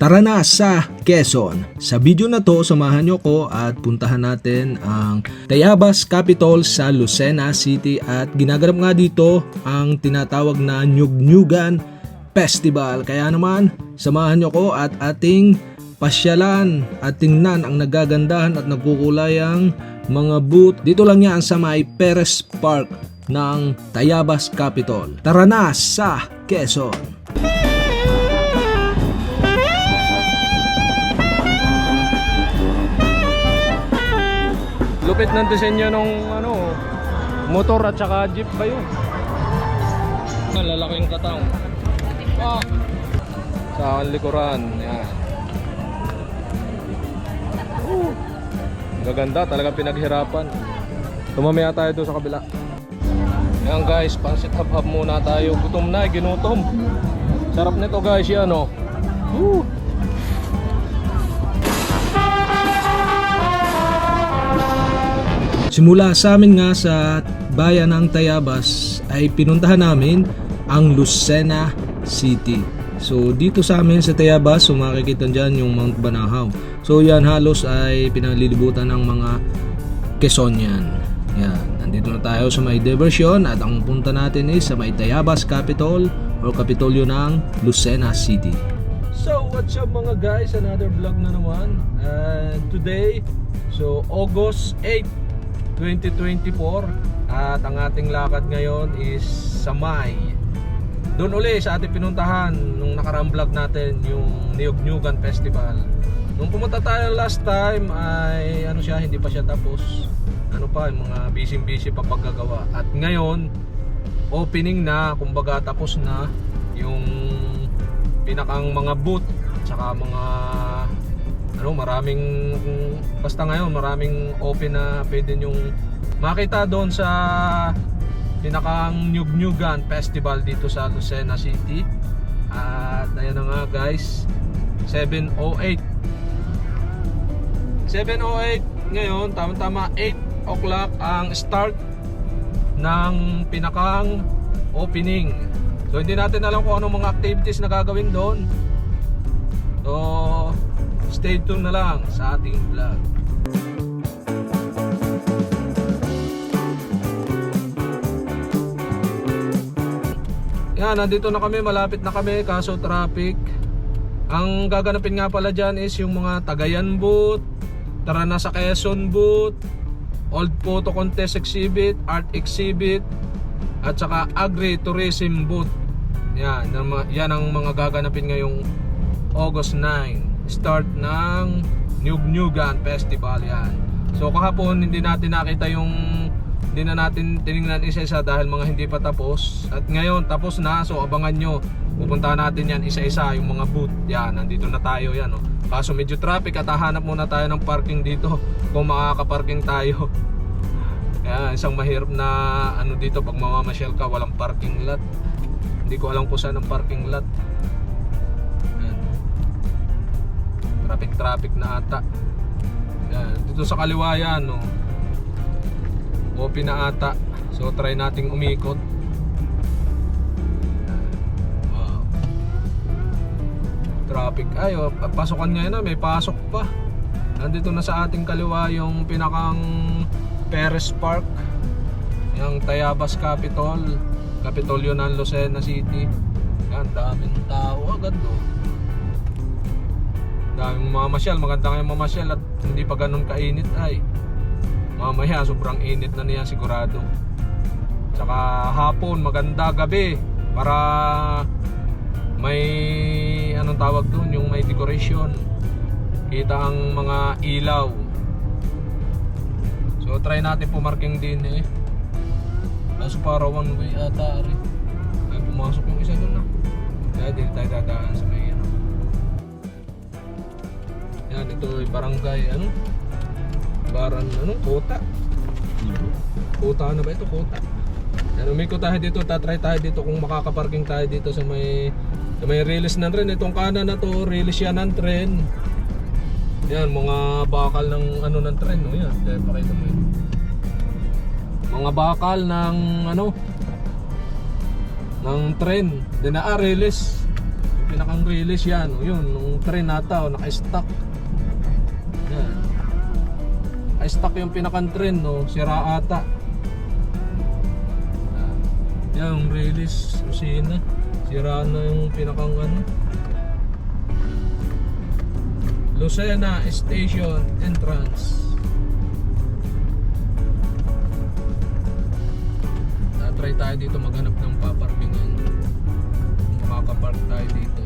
Tara na sa Quezon. Sa video na to, samahan nyo ko at puntahan natin ang Tayabas Capital sa Lucena City at ginaganap nga dito ang tinatawag na Nyugnyugan Festival. Kaya naman, samahan nyo ko at ating pasyalan at tingnan ang nagagandahan at nagkukulayang mga booth. Dito lang yan sa may Perez Park ng Tayabas Capital. Tara na sa Quezon. Lupit ng disenyo ng ano, motor at saka jeep ba yun? Ang lalaking katang. Ah. Sa likuran, yan. Gaganda, talagang pinaghirapan. Tumamaya tayo doon sa kabila. Yan guys, pansit hab-hab muna tayo. Gutom na, ginutom. Sarap nito guys, yan oh. Woo. Simula sa amin nga sa bayan ng Tayabas ay pinuntahan namin ang Lucena City. So dito sa amin sa Tayabas, so makikita dyan yung Mount Banahaw. So yan halos ay pinalilibutan ng mga Quezonian. Yan, nandito na tayo sa may diversion at ang punta natin is sa may Tayabas Capital or Kapitolyo ng Lucena City. So what's up mga guys, another vlog na naman. And today, so August 8 2024 at ang ating lakad ngayon is sa May. Doon uli sa ating pinuntahan nung nakaraang vlog natin yung Niyog-Nyugan Festival. Nung pumunta tayo last time ay ano siya hindi pa siya tapos. Ano pa yung mga busy busy pa paggagawa. At ngayon opening na kumbaga tapos na yung pinakang mga booth tsaka mga ano maraming basta ngayon maraming open na pwede yung makita doon sa pinakang Nyug-Nyugan Festival dito sa Lucena City. At ayan na nga guys 708 708 ngayon tama tama 8 o'clock ang start ng pinakang opening. So hindi natin alam kung anong mga activities na gagawin doon. So stay tuned na lang sa ating vlog. Yan, nandito na kami, malapit na kami, kaso traffic. Ang gaganapin nga pala dyan is yung mga Tagayan booth, Tara na sa Quezon booth, Old Photo Contest Exhibit, Art Exhibit, at saka Agri-Tourism booth. Yan, yan ang mga gaganapin ngayong August 9 start ng Nyug-Nyugan Festival yan. So kahapon hindi natin nakita yung hindi na natin tiningnan isa-isa dahil mga hindi pa tapos. At ngayon tapos na. So abangan nyo. Pupuntahan natin yan isa-isa yung mga booth. Yan nandito na tayo yan oh. kaso medyo traffic at hahanap muna tayo ng parking dito kung makakaparking tayo. Yan isang mahirap na ano dito pag mamamasyal ka walang parking lot. Hindi ko alam kung saan ang parking lot traffic traffic na ata. Yan, dito sa kaliwa yan no. open na ata. So try nating umikot. Wow. traffic. Ay oh, pasokan ngayon na may pasok pa. Nandito na sa ating kaliwa yung pinakang Perez Park. Yung Tayabas Capitol. Kapitolyo ng Lucena City. Yan daming tao. Agad oh daming mamasyal maganda ngayong mamasyal at hindi pa ganun kainit ay. Mamaya sobrang init na niya sigurado. Tsaka hapon maganda gabi para may anong tawag doon yung may decoration kita ang mga ilaw. So try natin pumarking din eh. Kaso para one way ata rin ay pumasok yung isa doon na kaya din tayo dadaan sa may yan, ito ay barangay, ano? Baran, ano? Kota. Kota na ba ito? Kota. Yan, umikot tayo dito, tatry tayo dito kung makakaparking tayo dito sa may sa may release ng tren. Itong kanan na to, release yan ng tren. Yan, mga bakal ng ano ng tren, no? Yan, kaya pakita mo yun. Mga bakal ng ano ng tren. Na ah, release. pinakang release yan. O, yun, nung train nata, naka-stock. Naka-stock yung pinakang train, no? Sira ata. Yung release kusina. Sira na yung pinakang ano. Lucena Station Entrance. Na-try tayo dito maghanap ng paparkingan. Makakapark tayo dito.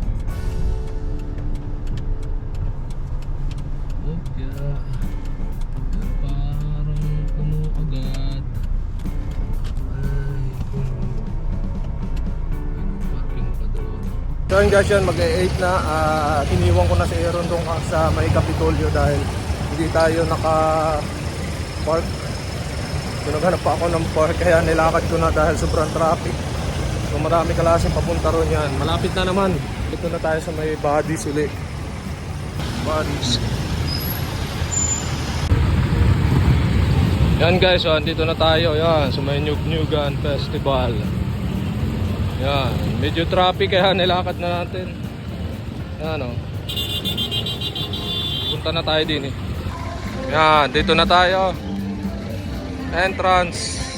So yun guys yun, mag-8 na. Ah, iniwan ko na si Aaron doon sa may Kapitolyo dahil hindi tayo naka-park. So naghanap pa ako ng park kaya nilakad ko na dahil sobrang traffic. So marami kalasing papunta ron yan. Malapit na naman. Dito na tayo sa may bodies uli. Bodies. Yan guys, so, andito na tayo. Yan, sa may Nyug Nyugan Festival. Yan, medyo traffic kaya nilakad na natin. Yan o. Punta na tayo din eh. Yan, dito na tayo. Entrance.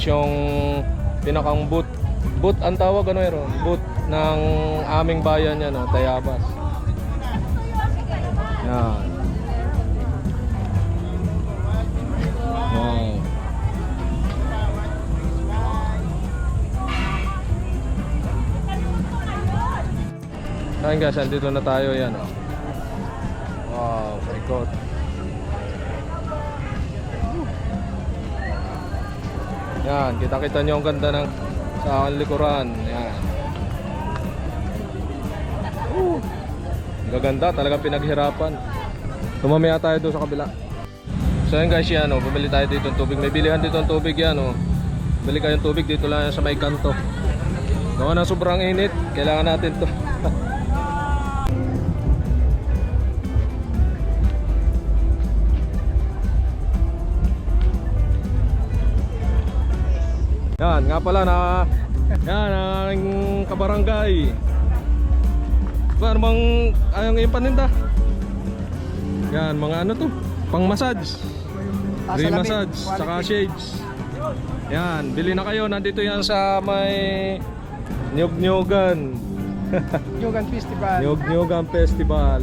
Guys, yung pinakang boot. Boot ang tawag ano yun? Boot ng aming bayan yan, oh, Tayabas. Yan. Wow. Ayan guys, andito na tayo yan. Oh. Wow, ikot. Yan, kita-kita nyo ang ganda ng sa aking likuran. Yan. Uh, gaganda, talagang pinaghirapan. Tumamaya tayo doon sa kabila. So yan guys, yan oh, bumili tayo dito ng tubig. May bilihan dito ng tubig yan oh. Bili kayong tubig dito lang sa may kanto. Gawa na sobrang init, kailangan natin to. Yan, nga pala na yan ang kabarangay. Ba, ano bang ayong yung paninda? Yan, mga ano to? Pang massage. Free salamin, massage, quality. saka shades. Yan, bili na kayo. Nandito yan sa may Nyog-Nyogan. Festival. Nyog-Nyogan Festival.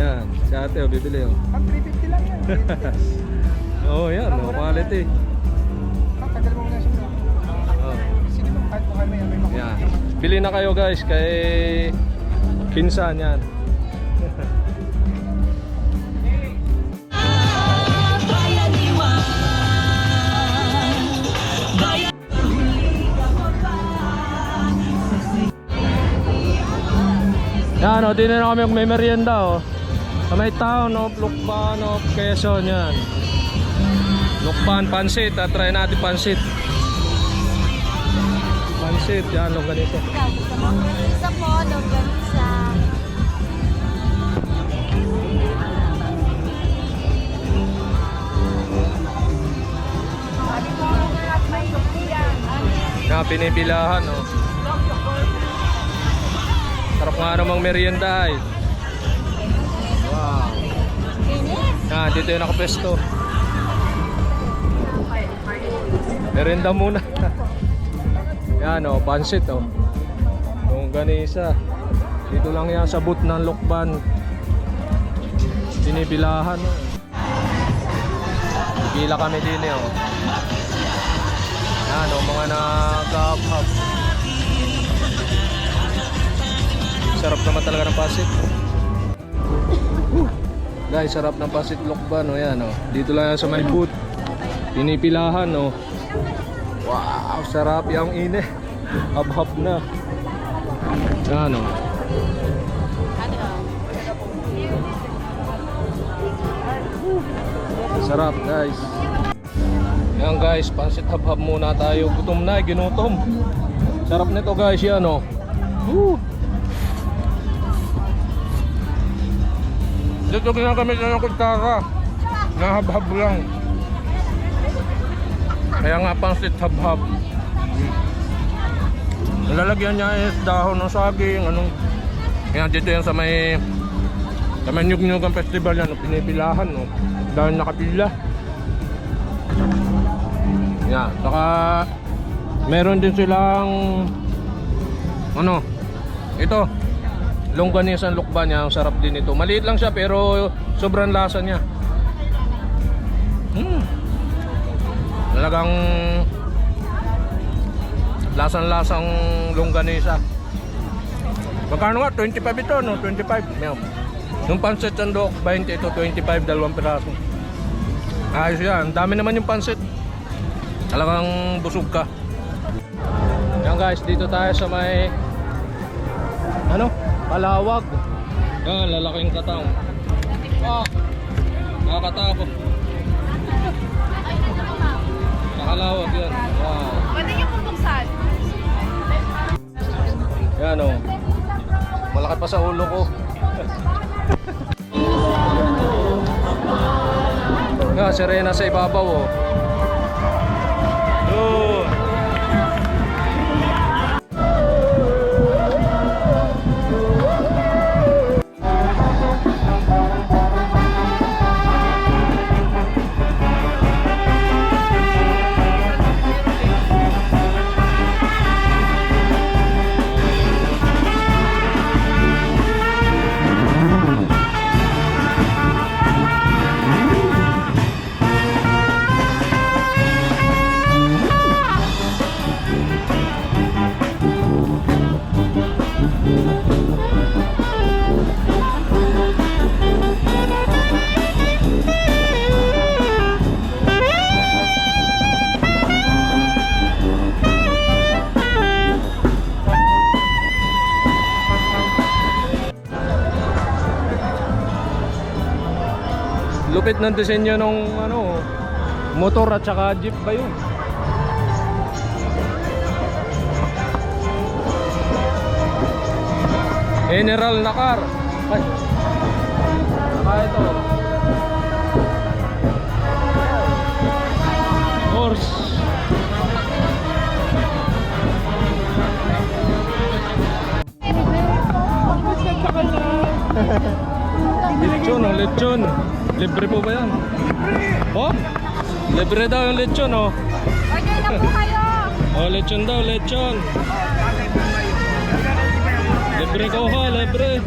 Yan, si ate oh, bibili oh. Pag 350 lang yan. 350. Oh, yan, oh, quality. Yan. Bili na kayo guys kay Pinsan yan. Yan o, din na kami may merienda o. Sa may town of Lukban of Quezon yan. Lukban, pansit. At try natin pansit. Pansit, yan, longganisa. Po, longganisa. Po, lupian. Na pinipilahan, oh. Sarap nga namang merienda ay. Wow. Ah, dito yung nakapesto. Merienda muna. yan oh, pansit oh. Yung ganisa. Dito lang yan sa boot ng Lokban. Binibilahan oh. Pila kami din eh oh. Yan oh, mga nagkahap-hap. Sarap naman talaga ng pasit. Guys, sarap ng pasit lokban oh, yan oh. Dito lang yan sa may boot. Pinipilahan oh. Wow, sarap yung ine. Hab-hab na. Yan oh. Sarap guys. Yan guys, pansit hab-hab muna tayo. Gutom na, ginutom. Sarap nito guys, yan oh. Woo. Dito ginagamit na ng kutsara. Nahab-hab lang. Kaya nga pansit hab-hab. Lalagyan niya is dahon ng saging, anong Yan dito yan sa may sa may Nyug-Nyugan Festival yan, no, pinipilahan no. Dahil nakapila. Yan, saka meron din silang ano, ito longganisan lukban niya, ang sarap din ito. Maliit lang siya pero sobrang lasa niya. Hmm. Talagang lasang-lasang longganisa. Magkano nga? 25 ito, no? 25. Meow. Yung pancit sandok, 20 ito, 25, dalawang piraso. Ayos yan. Dami naman yung pancit. Talagang busog ka. Yan guys, dito tayo sa may ano? Palawag. Yan, lalaking katang. Ah, nakakatakot. Nakalawag yan. Wow. Pwede niyo po buksan. Yan o. Malaki pa sa ulo ko. Nga, sirena sa ibabaw o. Yun. Lupit ng disenyo ng ano, motor at saka jeep ba yun? General na car. Ay. Saka ito. Horse. Lechon, oh, lechon. Libre po ba yan? Oh? Libre daw yung lechon, oh. Order na po kayo. Oh, lechon daw, lechon. Libre ko ha, libre.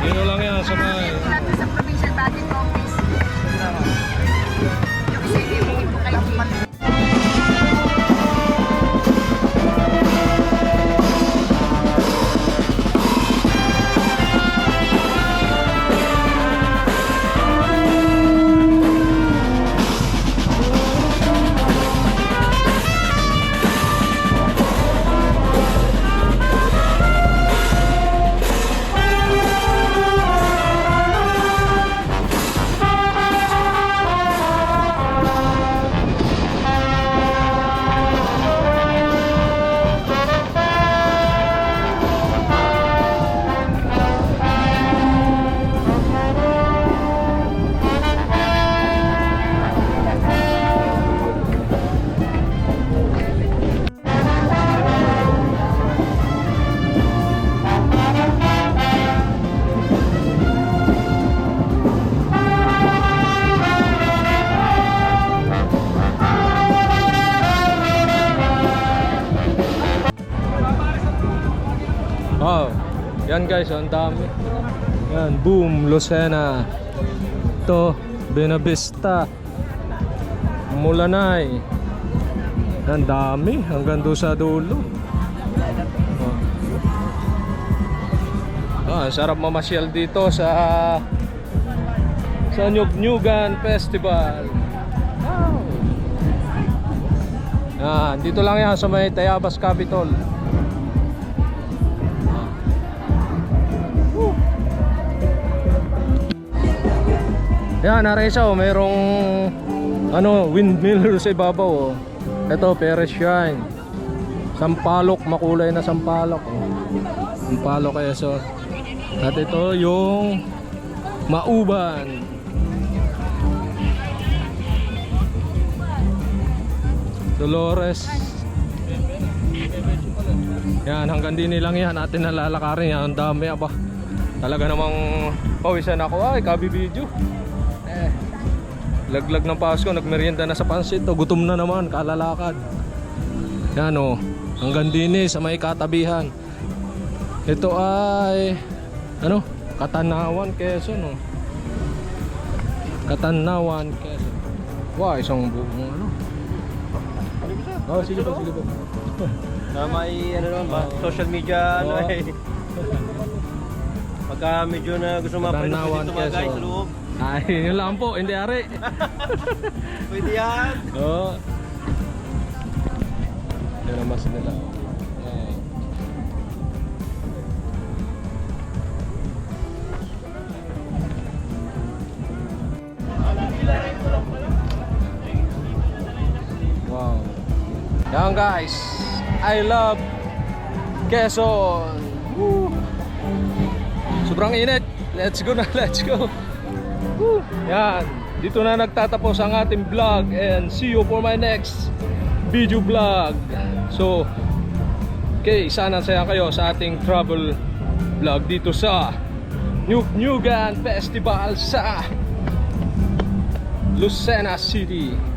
Dito lang yan sa guys, ang dami. Yan, boom, Lucena. Ito, Benavista. Mulanay. Ang dami, hanggang doon sa dulo. Oh. Ah, ang sarap mamasyal dito sa sa Nyugnyugan Festival. Yan, dito lang yan sa may Tayabas Capitol. Yan, naresa oh, mayroong ano, windmill sa ibabaw oh. Ito, Peresian. Sampalok, makulay na sampalok oh. Sampalok eso. At ito yung Mauban. Dolores. Yan, hanggang din lang yan. Atin nalalakarin yan. Ang dami aba. Talaga namang pawisan ako. Ay, kabi video. Eh, laglag ng Pasko. Nagmerienda na sa pansit. O, gutom na naman. Kalalakad. Yan o. Hanggang din eh, sa may katabihan. Ito ay ano? Katanawan, Quezon o. Katanawan, Quezon. Wow, isang buong ano. Oh, sige po, sige po. Na may ano naman ba? Social media ano eh. Pagka medyo na gusto mapalit guys Quezon. sa loob. Ay, yun lang po, hindi ari. Pwede yan. Oo. Yan ang mas nila. Eh. Wow. Yan guys. I love Quezon. Woo. Sobrang init. Let's go na, let's go. Woo. Yan. Dito na nagtatapos ang ating vlog and see you for my next video vlog. So, okay, sana saya kayo sa ating travel vlog dito sa New Nugan Festival sa Lucena City.